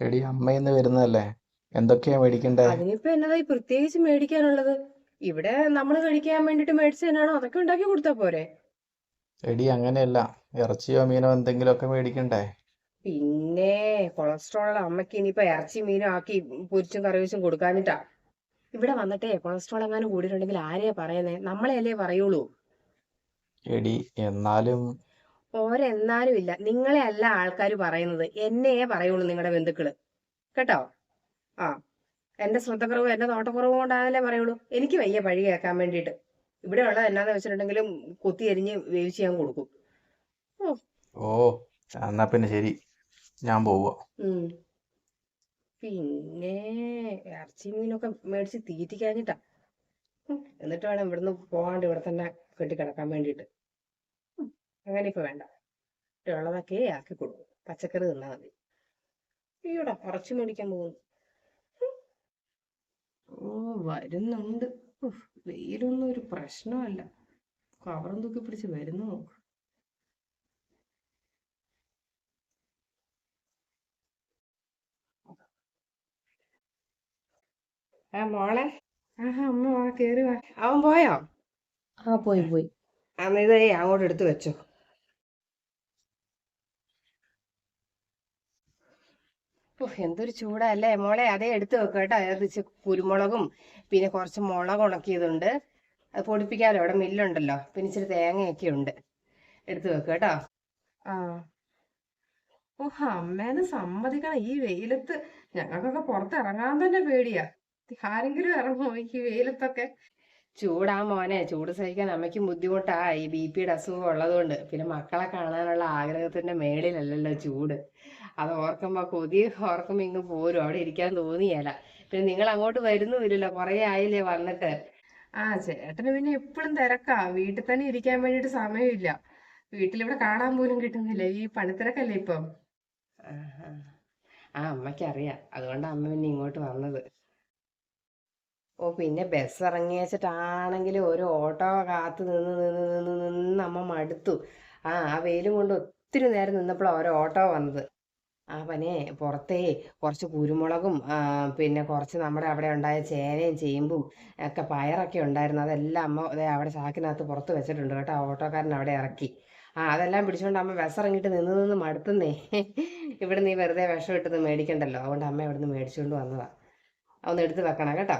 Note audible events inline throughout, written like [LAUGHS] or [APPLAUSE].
എടി അമ്മയിന്ന് വരുന്നതല്ലേ? എന്തൊക്കെയാ മേടിക്കണ്ടേ? അതിനിപ്പോ എന്നതായി പ്രത്യേകിച്ച് മേടിക്കാനുള്ളത്? ഇവിടെ നമ്മൾ കഴിക്കാൻ വേണ്ടിട്ട് മേടിച്ചതിനാണോ അതൊക്കെ ഉണ്ടാക്കി കൊടുത്താ പോരെ. എടി അങ്ങനെയല്ല. ഇറച്ചിയോ മീനോ എന്തെങ്കിലുമൊക്കെ മേടിക്കണ്ടേ? പിന്നെ കൊളസ്ട്രോൾ അമ്മയ്ക്ക് ഇനിയിപ്പോ ഇറച്ചി മീനും ആക്കി പൊരിച്ചും കറി വെച്ചും കൊടുക്കാനിട്ടാ ഇവിടെ വന്നിട്ടേ കൊളസ്ട്രോൾ എങ്ങാനും കൂടിയിട്ടുണ്ടെങ്കിൽ ആരെയാ പറയുന്നേ? നമ്മളെയല്ലേ പറയുള്ളൂ. എടി എന്നാലും ഓരെന്നാലും ഇല്ല. നിങ്ങളെ അല്ല ആൾക്കാർ പറയുന്നത്. എന്നെയേ പറയുള്ളൂ നിങ്ങളുടെ ബന്ധുക്കൾ. കേട്ടോ? ആ. എന്റെ ശ്രദ്ധക്കുറവും എന്റെ നോട്ടക്കുറവും കൊണ്ടാണല്ലേ പറയുള്ളൂ. എനിക്ക് വയ്യ പഴി കേൾക്കാൻ വേണ്ടിയിട്ട്. ഇവിടെ ഉള്ളത് എന്നാന്ന് വെച്ചിട്ടുണ്ടെങ്കിലും കുത്തി എരിഞ്ഞ് വേവിച്ച് ഞാൻ കൊടുക്കും. ഓ. എന്നാ പിന്നെ ശരി. ഞാൻ പോവുക പിന്നെ ഇറച്ചി മീനൊക്കെ മേടിച്ച് തീറ്റിക്കാഞ്ഞിട്ടാ. എന്നിട്ട് വേണം ഇവിടുന്ന് പോകാണ്ട് ഇവിടെ തന്നെ കെട്ടിക്കിടക്കാൻ വേണ്ടിയിട്ട്. അങ്ങനെ ഇപ്പൊ വേണ്ട. ഇവിടെ ആക്കി കൊടുക്കും. പച്ചക്കറി തിന്നാ മതി. ഈടാ ഇറച്ചി മേടിക്കാൻ പോകുന്നു. ഓ വരുന്നുണ്ട്. വെയിലൊന്നും ഒരു പ്രശ്നമല്ല. കവറും തൂക്കി പിടിച്ച് വരുന്നു നോക്ക്. ആ മോളെ. ആഹാ അമ്മ വാ കേറി വാ. അവൻ പോയോ? ആ പോയി പോയി. അന്ന് അങ്ങോട്ട് എടുത്തു വെച്ചോ. എന്തൊരു ചൂടല്ലേ. മോളെ അതേ എടുത്തു വെക്കുക കേട്ടോ. അതിനകത്ത് കുരുമുളകും പിന്നെ കുറച്ച് മുളക് ഉണക്കിയതുണ്ട്. അത് പൊടിപ്പിക്കാലോ. ഇവിടെ മില്ലുണ്ടല്ലോ. പിന്നെ ഇച്ചിരി തേങ്ങയൊക്കെ ഉണ്ട്. എടുത്തു വെക്കുക കേട്ടോ. ആ. ഓഹ് അമ്മേനെ സമ്മതിക്കണം. ഈ വെയിലത്ത് ഞങ്ങൾക്കൊക്കെ പുറത്തിറങ്ങാൻ തന്നെ പേടിയാ. ആരെങ്കിലും ഇറങ്ങുമോ ഈ വെയിലത്തൊക്കെ? ചൂടാ മോനെ ചൂട് സഹിക്കാൻ അമ്മയ്ക്ക് ബുദ്ധിമുട്ടാ ഈ ബി പിയുടെ അസുഖം ഉള്ളതുകൊണ്ട്. പിന്നെ മക്കളെ കാണാനുള്ള ആഗ്രഹത്തിന്റെ മേളിലല്ലല്ലോ ചൂട്. അത് ഓർക്കുമ്പോ കൊതി ഓർക്കുമ്പോ ഇങ്ങ് പോരും. അവിടെ ഇരിക്കാൻ തോന്നിയല്ല പിന്നെ നിങ്ങൾ അങ്ങോട്ട് വരുന്നുമില്ലല്ലോ. കുറെ ആയില്ലേ വന്നിട്ട്. ആ ചേട്ടന് പിന്നെ എപ്പോഴും തിരക്കാ. വീട്ടിൽ തന്നെ ഇരിക്കാൻ വേണ്ടിട്ട് സമയമില്ല. വീട്ടിലിവിടെ കാണാൻ പോലും കിട്ടുന്നില്ല. ഈ പണിത്തിരക്കല്ലേ ഇപ്പം? ആ അമ്മയ്ക്ക് അറിയാം അതുകൊണ്ടാ അമ്മ പിന്നെ ഇങ്ങോട്ട് വന്നത്. ഓ പിന്നെ ബസ് ഇറങ്ങി വെച്ചിട്ടാണെങ്കിൽ ഒരു ഓട്ടോ കാത്ത് നിന്ന് നിന്ന് നിന്ന് നിന്ന് അമ്മ മടുത്തു. ആ ആ വെയിലും കൊണ്ട് ഒത്തിരി നേരം നിന്നപ്പോഴാണ് ഓരോ ഓട്ടോ വന്നത്. പനെ പുറത്തേ കുറച്ച് കുരുമുളകും പിന്നെ കുറച്ച് നമ്മുടെ അവിടെ ഉണ്ടായ ചേനയും ചേമ്പും ഒക്കെ പയറൊക്കെ ഉണ്ടായിരുന്നു. അതെല്ലാം അമ്മ അവിടെ ചാക്കിനകത്ത് പുറത്ത് വെച്ചിട്ടുണ്ട് കേട്ടോ. ഓട്ടോക്കാരൻ അവിടെ ഇറക്കി. ആ അതെല്ലാം പിടിച്ചുകൊണ്ട് അമ്മ ബസ് ഇറങ്ങിയിട്ട് നിന്ന് നിന്ന് മടുത്തുന്നേ. ഇവിടെ നീ വെറുതെ വിഷം ഇട്ടത് മേടിക്കണ്ടല്ലോ. അതുകൊണ്ട് അമ്മ ഇവിടുന്ന് മേടിച്ചുകൊണ്ട് വന്നതാ. ഒന്ന് എടുത്ത് വെക്കണം കേട്ടോ.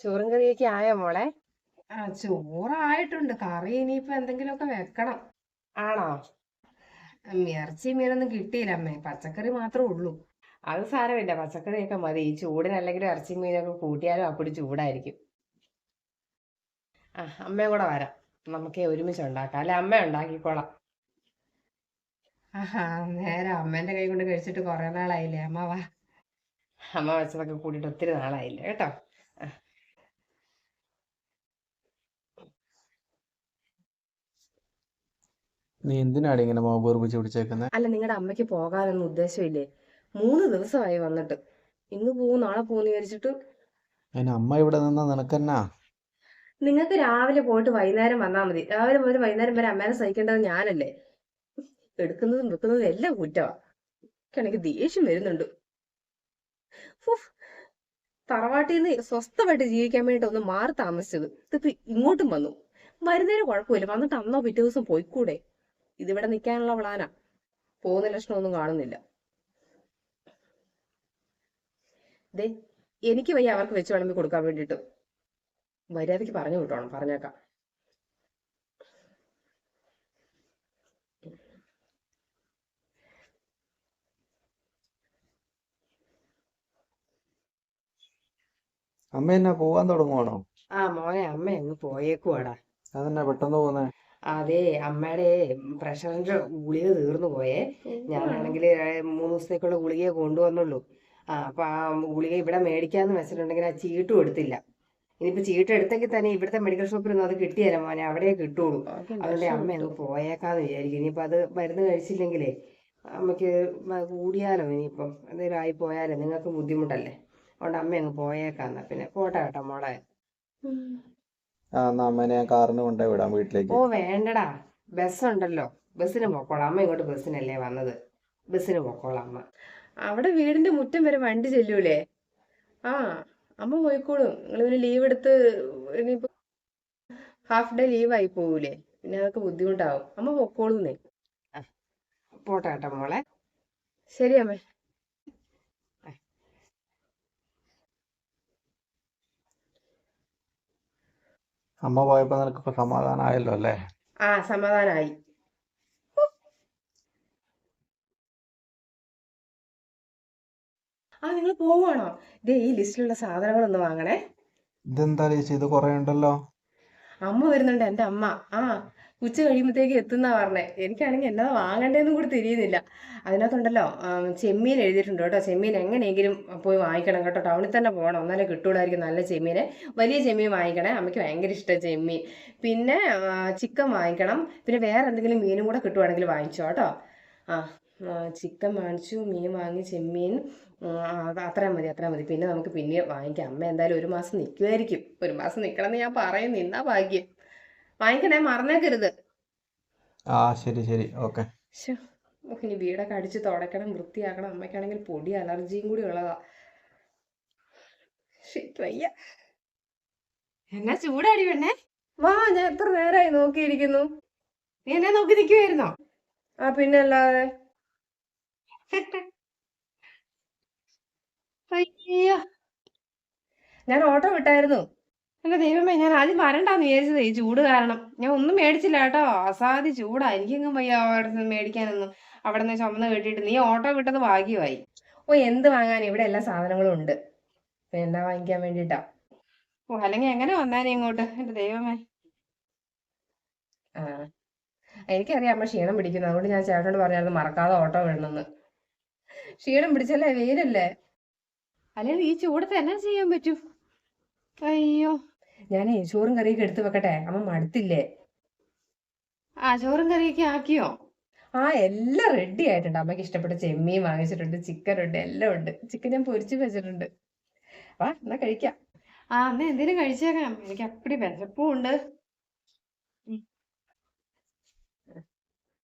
ചോറും കറിയൊക്കെ ആയോ മോളെ? ആ ചോറായിട്ടുണ്ട്. കറി ഇനിയിപ്പോ എന്തെങ്കിലുമൊക്കെ വെക്കണം. ആണോ? ഇറച്ചി മീനൊന്നും കിട്ടിയില്ല അമ്മേ. പച്ചക്കറി മാത്രമേ ഉള്ളൂ. അത് സാരമില്ല. പച്ചക്കറിയൊക്കെ മതി. ഈ ചൂടിനല്ലെങ്കിലും ഇറച്ചി മീനൊക്കെ കൂട്ടിയാലും അപ്പടി ചൂടായിരിക്കും. ആ അമ്മയും കൂടെ വരാം. നമുക്ക് ഒരുമിച്ച് ഉണ്ടാക്കാം. അല്ലെ? അമ്മ ഉണ്ടാക്കിക്കോളാം. ആഹാ നേരെ. അമ്മേന്റെ കൈ കൊണ്ട് കഴിച്ചിട്ട് കുറെ നാളായില്ലേ? അമ്മ വാ. അമ്മ വെച്ചതൊക്കെ കൂടിയിട്ട് ഒത്തിരി നാളായില്ല കേട്ടോ? നീ എന്തിനാണ് ഇങ്ങനെ മോബൂർപ്പിച്ച് പിടിച്ചേക്കുന്നത് അല്ല നിങ്ങളുടെ അമ്മയ്ക്ക് പോകാനൊന്നും ഉദ്ദേശമില്ലേ? മൂന്ന് ദിവസമായി വന്നിട്ട്. ഇന്ന് പോവും നാളെ പോകുന്നു വിചാരിച്ചിട്ട്. അതിന് അമ്മ ഇവിടെ നിന്നാ നിനക്കെന്നാ? നിങ്ങൾക്ക് രാവിലെ പോയിട്ട് വൈകുന്നേരം വന്നാൽ മതി. രാവിലെ പോയിട്ട് വൈകുന്നേരം വരെ അമ്മേനെ സഹിക്കേണ്ടത് ഞാനല്ലേ. എടുക്കുന്നതും വെക്കുന്നതും എല്ലാം കുറ്റമാണ് എനിക്ക് ദേഷ്യം വരുന്നുണ്ട്. തറവാട്ടിൽ നിന്ന് സ്വസ്ഥമായിട്ട് ജീവിക്കാൻ വേണ്ടി ഒന്ന് മാറി താമസിച്ചത്. ഇതിപ്പോ ഇങ്ങോട്ടും വന്നു. വരുന്നതിന് കുഴപ്പമില്ല. വന്നിട്ട് അന്നോ പിറ്റേ ദിവസം പോയിക്കൂടെ? ഇതിവിടെ നിൽക്കാനുള്ള പ്ലാനാ പോകുന്ന ലക്ഷണമൊന്നും കാണുന്നില്ല. എനിക്ക് വയ്യ അവർക്ക് വെച്ച് വിളമ്പി കൊടുക്കാൻ വേണ്ടിയിട്ട് മര്യാദയ്ക്ക് പറഞ്ഞു വിട്ടോണം പറഞ്ഞേക്കാം. അമ്മ എന്നാ പോവാൻ തുടങ്ങുവാണോ? ആ മോനെ അമ്മ അങ്ങ് പോയേക്കുവാടാ. അതെന്നാ പെട്ടെന്ന് പോന്നെ അതെ അമ്മയുടെ പ്രഷറിന്റെ ഗുളിക തീർന്നു പോയേ. ഞാനാണെങ്കിൽ മൂന്ന് ദിവസത്തേക്കുള്ള ഗുളികയെ കൊണ്ടുവന്നുള്ളൂ. ആ അപ്പൊ ആ ഗുളിക ഇവിടെ മേടിക്കാന്ന് വെച്ചിട്ടുണ്ടെങ്കിൽ ആ ചീട്ടും എടുത്തില്ല. ഇനിയിപ്പോ ചീട്ട് എടുത്തെങ്കിൽ തന്നെ ഇവിടുത്തെ മെഡിക്കൽ ഷോപ്പിൽ ഒന്നും അത് കിട്ടിയല്ല മോനെ അവിടെ കിട്ടുള്ളൂ. അതുകൊണ്ട് അമ്മ അങ്ങ് പോയേക്കാന്ന് വിചാരിക്കും ഇനിയിപ്പോ അത് മരുന്ന് കഴിച്ചില്ലെങ്കിലേ അമ്മയ്ക്ക് മ- കൂടിയാലോ ഇനിയിപ്പം? എന്തെങ്കിലും ആയി പോയാലോ നിങ്ങൾക്ക് ബുദ്ധിമുട്ടല്ലേ? അതുകൊണ്ട് അമ്മ അങ്ങ് പോയേക്കാന്ന്. പിന്നെ പോട്ടെ കേട്ടോ മോളെ. ആ എന്നാ അമ്മേനെ ഞാൻ കാറിന് കൊണ്ടുപോയി വിടാം വീട്ടിലേക്ക്. ഓ വേണ്ടടാ. ബസ് ഉണ്ടല്ലോ ബസ്സിന് പൊക്കോളാം. അമ്മ ഇങ്ങോട്ട് ബസ്സിനല്ലേ വന്നത്. ബസ്സിന് പൊക്കോളാം അമ്മ. അവിടെ വീടിന്റെ മുറ്റം വരെ വണ്ടി ചെല്ലൂലേ? ആ അമ്മ പോയിക്കോളും. നിങ്ങൾ പിന്നെ ലീവ് എടുത്ത് ഇനിയിപ്പോ ഹാഫ് ഡേ ലീവ് ആയി പോകൂലേ പിന്നെ അതൊക്കെ ബുദ്ധിമുട്ടാവും. അമ്മ പൊക്കോളൂന്നേ. പോട്ടെ കേട്ടോ മോളെ. ശരി അമ്മേ. അമ്മ പോയപ്പോ നിനക്കിപ്പോ സമാധാനമായല്ലോ അല്ലേ? ആ സമാധാനായി. ആ നിങ്ങൾ പോവാണോ ദേ ഈ ലിസ്റ്റിലുള്ള സാധനങ്ങളൊന്ന് വാങ്ങണേ. ഇതെന്താ ചേച്ചി ഇത് കുറേ ഉണ്ടല്ലോ? അമ്മ വരുന്നുണ്ട് എന്റെ അമ്മ. ആ ഉച്ച കഴിയുമ്പോഴത്തേക്ക് എത്തുന്നാ പറഞ്ഞേ. എനിക്കാണെങ്കിൽ എന്നാ വാങ്ങണ്ടേന്നും കൂടി തിരിയുന്നില്ല. അതിനകത്തുണ്ടല്ലോ ചെമ്മീൻ എഴുതിയിട്ടുണ്ട് കേട്ടോ. ചെമ്മീൻ എങ്ങനെയെങ്കിലും പോയി വാങ്ങിക്കണം കേട്ടോ. ടൗണിൽ തന്നെ പോകണം. എന്നാലേ കിട്ടൂടായിരിക്കും നല്ല ചെമ്മീനെ. വലിയ ചെമ്മീൻ വാങ്ങിക്കണേ. അമ്മയ്ക്ക് ഭയങ്കര ഇഷ്ടം ചെമ്മീൻ. പിന്നെ ചിക്കൻ വാങ്ങിക്കണം. പിന്നെ വേറെ എന്തെങ്കിലും മീനും കൂടെ കിട്ടുവാണെങ്കിൽ വാങ്ങിച്ചോ കേട്ടോ. ആ ചിക്കൻ വാങ്ങിച്ചു മീൻ വാങ്ങി ചെമ്മീൻ. അത്രയും മതി അത്രയും മതി. പിന്നെ നമുക്ക് പിന്നെ വാങ്ങിക്കാം. അമ്മ എന്തായാലും ഒരു മാസം നിൽക്കുമായിരിക്കും ഒരു മാസം നിൽക്കണമെന്ന് ഞാൻ പറയും നിന്നാ ഭാഗ്യം. വാങ്ങിക്കണേ മറന്നേക്കരുത്. ആ ശരി ശരി. ഓക്കെ. ഇനി വീടൊക്കെ അടിച്ച് തുടക്കണം വൃത്തിയാക്കണം. അമ്മയ്ക്കാണെങ്കിൽ പൊടി അലർജിയും കൂടി ഉള്ളതാ. വയ്യ. എന്നാ ചൂടാടി പെണ്ണേ. വാ ഞാൻ എത്ര നേരമായി നോക്കിയിരിക്കുന്നു. നീ എന്നെ നോക്കി നിൽക്കുമായിരുന്നോ ആ പിന്നെ അല്ലാതെ. [LAUGHS] അയ്യോ. ഞാൻ ഓട്ടോ വിട്ടായിരുന്നു. എന്റെ ദൈവമേ ഞാൻ ആദ്യം വരണ്ടാന്ന് വിചാരിച്ചത് ഈ ചൂട് കാരണം. ഞാൻ ഒന്നും മേടിച്ചില്ല കേട്ടോ. അസാധ്യ ചൂടാ. എനിക്കെങ്ങും വയ്യ അവിടെ നിന്ന് മേടിക്കാനൊന്നും. അവിടെ നിന്ന് ചുമന്ന് കെട്ടിയിട്ട് നീ ഓട്ടോ വിട്ടത് ഭാഗ്യമായി. ഓ എന്ത് വാങ്ങാൻ? ഇവിടെ എല്ലാ സാധനങ്ങളും ഉണ്ട്. എന്നാ വാങ്ങിക്കാൻ വേണ്ടിട്ടാ? ഓ അല്ലെങ്കിൽ എങ്ങനെ വന്നാനേ ഇങ്ങോട്ട്? എന്റെ ദൈവമേ. ആ. എനിക്കറിയാം അമ്മ ക്ഷീണം പിടിക്കുന്നു. അതുകൊണ്ട് ഞാൻ ചേട്ടനോട് പറഞ്ഞായിരുന്നു മറക്കാതെ ഓട്ടോ വിടണമെന്ന്. ക്ഷീണം പിടിച്ചല്ലേ? വെയിലല്ലേ? അല്ലെങ്കിൽ ഈ ചൂടത്ത് എന്നാ ചെയ്യാൻ പറ്റും? അയ്യോ. ഞാനേ ചോറും കറിയൊക്കെ എടുത്തു വെക്കട്ടെ? അമ്മ മടുത്തില്ലേ? ആ ചോറും കറിയൊക്കെ ആക്കിയോ? ആ എല്ലാം റെഡി ആയിട്ടുണ്ട്. അമ്മയ്ക്ക് ഇഷ്ടപ്പെട്ട ചെമ്മീൻ വാങ്ങിച്ചിട്ടുണ്ട് ചിക്കൻ ഉണ്ട് എല്ലാം ഉണ്ട്. ചിക്കൻ ഞാൻ പൊരിച്ചു വെച്ചിട്ടുണ്ട്. വാ എന്നാ കഴിക്കാം. ആ എന്നാ എന്തേലും കഴിച്ചേക്കാം എനിക്ക് അപ്പടി വിശപ്പും ഉണ്ട്.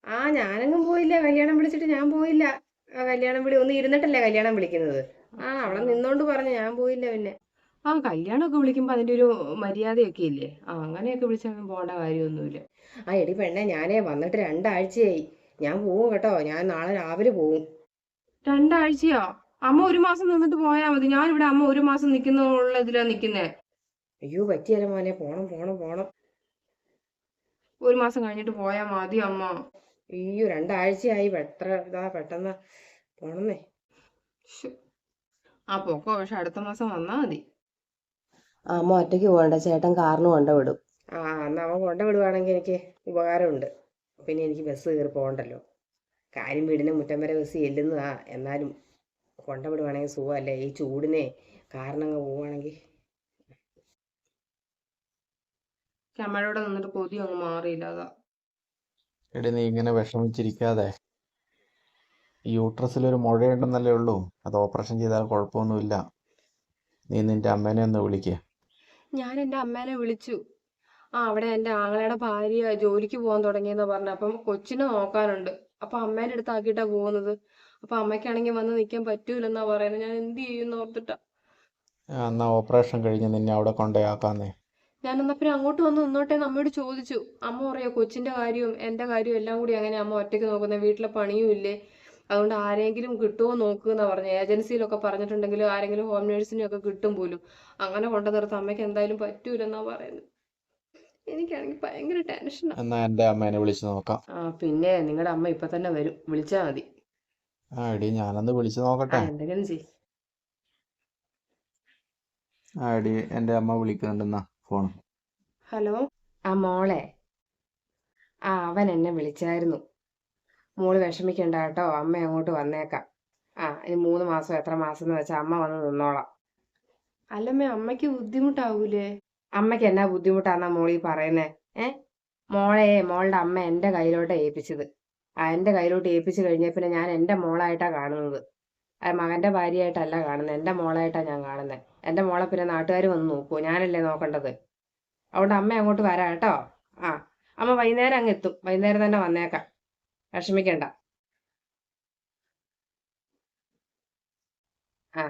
ആ ഞാനെങ്ങും പോയില്ല. കല്യാണം വിളിച്ചിട്ട് ഞാൻ പോയില്ല. കല്യാണം വിളി ഒന്ന് ഇരുന്നിട്ടല്ലേ കല്യാണം വിളിക്കുന്നത്? ആ അവിടെ നിന്നോണ്ട് പറഞ്ഞു ഞാൻ പോയില്ല പിന്നെ. ആ കല്യാണമൊക്കെ വിളിക്കുമ്പോൾ അതിന്റെ ഒരു മര്യാദയൊക്കെ ഇല്ലേ? ആ അങ്ങനെയൊക്കെ വിളിച്ചാൽ പോകേണ്ട കാര്യമൊന്നുമില്ല. ആ എടി പെണ്ണെ ഞാനേ വന്നിട്ട് രണ്ടാഴ്ചയായി. ഞാൻ പോവും കേട്ടോ. ഞാൻ നാളെ രാവിലെ പോവും. രണ്ടാഴ്ചയോ? അമ്മ ഒരു മാസം നിന്നിട്ട് പോയാൽ മതി. ഞാനിവിടെ അമ്മ ഒരു മാസം നിൽക്കുന്ന ഇതിലാ നിൽക്കുന്നേ. അയ്യോ പറ്റിയല്ല മോനെ. പോണം പോണം പോണം. ഒരു മാസം കഴിഞ്ഞിട്ട് പോയാൽ മതി അമ്മ. അയ്യോ രണ്ടാഴ്ചയായി. എത്ര ഇതാ പെട്ടെന്ന് പോണന്നേ. ആ പോക്കോ. പക്ഷെ അടുത്ത മാസം വന്നാ മതി. അമ്മ ഒറ്റയ്ക്ക് പോകണ്ട. ചേട്ടൻ കാറിന് കൊണ്ടുവിടും ആ എന്നാ അവൻ കൊണ്ട വിടുവാണെങ്കിൽ എനിക്ക് ഉപകാരമുണ്ട്. പിന്നെ എനിക്ക് ബസ് കയറി പോകണ്ടല്ലോ. കാര്യം വീടിനെ മുറ്റം വരെ ബസ് ചെല്ലുന്നതാ. എന്നാലും കൊണ്ട വിടുവാണെങ്കിൽ സുഖമല്ലേ? ഈ ചൂടിനെ കാരണം അങ്ങ് പോവുകയാണെങ്കിൽ അമ്മയോടെ നിന്നിട്ട് കൊതി അങ്ങ് മാറിയില്ല. അതാ. എടി നീ ഇങ്ങനെ വിഷമിച്ചിരിക്കാതെ. ഈ യൂട്രസിൽ ഒരു മുഴയുണ്ടെന്നല്ലേ ഉള്ളൂ. അത് ഓപ്പറേഷൻ ചെയ്താൽ കുഴപ്പമൊന്നുമില്ല. നീ നിന്റെ അമ്മേനെ ഒന്ന് വിളിക്ക്. ഞാൻ എന്റെ അമ്മേനെ വിളിച്ചു. ആ അവിടെ എന്റെ ആങ്ങളയുടെ ഭാര്യ ജോലിക്ക് പോകാൻ തുടങ്ങിയെന്നാ പറഞ്ഞു. അപ്പം കൊച്ചിനെ നോക്കാനുണ്ട്. അപ്പം അമ്മേന്റെ അടുത്ത് ആക്കിയിട്ടാ പോകുന്നത്. അപ്പം അമ്മയ്ക്കാണെങ്കിൽ വന്ന് നിൽക്കാൻ പറ്റൂലെന്നാ പറയുന്നത് ഞാൻ എന്ത് ചെയ്യുമെന്ന് ഓർത്തിട്ടാ. എന്നാ ഓപ്പറേഷൻ കഴിഞ്ഞ് നിന്നെ അവിടെ കൊണ്ടുപോയാക്കാന്നേ ഞാൻ എന്നാ പിന്നെ അങ്ങോട്ട് വന്ന് നിന്നോട്ടെ അമ്മയോട് ചോദിച്ചു. അമ്മ പറയാ കൊച്ചിന്റെ കാര്യവും എന്റെ കാര്യവും എല്ലാം കൂടി അങ്ങനെ അമ്മ ഒറ്റയ്ക്ക് നോക്കുന്നത് വീട്ടിലെ പണിയും ഇല്ലേ? അതുകൊണ്ട് ആരെങ്കിലും കിട്ടുമോ നോക്കുക എന്ന് പറഞ്ഞു. ഏജൻസിയിലൊക്കെ പറഞ്ഞിട്ടുണ്ടെങ്കിൽ ആരെങ്കിലും ഹോം നേഴ്സിനെ ഒക്കെ കിട്ടും പോലും. അങ്ങനെ കൊണ്ടു നിർത്താം അമ്മയ്ക്ക് എന്തായാലും പറ്റൂലെന്നാ പറയുന്നത്. എനിക്കാണെങ്കിൽ ഭയങ്കര ടെൻഷനാണ് എന്നാ എന്റെ അമ്മേനെ വിളിച്ച് നോക്കാം. ആ പിന്നെ നിങ്ങളുടെ അമ്മ ഇപ്പൊ തന്നെ വരും. വിളിച്ചാ മതി. ആ എടി ഞാനൊന്ന് വിളിച്ച് നോക്കട്ടെ. എന്തെങ്കിലും ചെയ് ആ എടി എന്റെ അമ്മ വിളിക്കുന്നുണ്ടെന്നാ ഫോൺ. ഹലോ? ആ മോളെ. ആ അവൻ എന്നെ വിളിച്ചായിരുന്നു. മോൾ വിഷമിക്കണ്ട കേട്ടോ. അമ്മ അങ്ങോട്ട് വന്നേക്കാം. ആ ഇനി മൂന്ന് മാസം എത്ര മാസം എന്ന് വെച്ചാൽ അമ്മ വന്ന് നിന്നോളാം. അല്ലമ്മേ അമ്മയ്ക്ക് ബുദ്ധിമുട്ടാവൂലേ? അമ്മയ്ക്ക് എന്നാ ബുദ്ധിമുട്ടാന്നാ മോളി പറയുന്നേ? ഏ? മോളെ മോളുടെ അമ്മ എന്റെ കയ്യിലോട്ട് ഏൽപ്പിച്ചത്. ആ എന്റെ കയ്യിലോട്ട് ഏൽപ്പിച്ചു കഴിഞ്ഞ പിന്നെ ഞാൻ എന്റെ മോളായിട്ടാ കാണുന്നത്. മകന്റെ ഭാര്യയായിട്ടല്ല കാണുന്നത്. എന്റെ മോളായിട്ടാ ഞാൻ കാണുന്നത് എന്റെ മോളെ പിന്നെ നാട്ടുകാർ വന്ന് നോക്കൂ ഞാനല്ലേ നോക്കേണ്ടത്? അതുകൊണ്ട് അമ്മ അങ്ങോട്ട് വരാം കേട്ടോ. ആ അമ്മ വൈകുന്നേരം അങ്ങ് എത്തും. വൈകുന്നേരം തന്നെ വന്നേക്കാം. വിഷമിക്കണ്ട. ആ.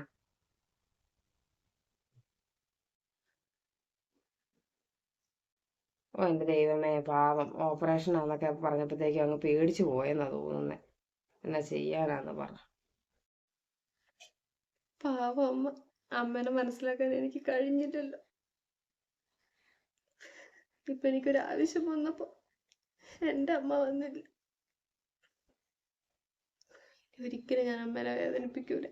ഓ എന്റെ ദൈവമേ പാവം. ഓപ്പറേഷൻ ആണെന്നൊക്കെ പറഞ്ഞപ്പോഴത്തേക്കും അങ്ങ് പേടിച്ചു പോയെന്നാ തോന്നുന്നേ. എന്നാ ചെയ്യാനാന്ന് പറ പാവം അമ്മനെ മനസ്സിലാക്കാൻ എനിക്ക് കഴിഞ്ഞിട്ടല്ലോ ഇപ്പൊ എനിക്കൊരാവശ്യം വന്നപ്പോ എന്റെ അമ്മ വന്നില്ല. ഒരിക്കലും ഞാൻ അമ്മേനെ വേദനിപ്പിക്കൂല.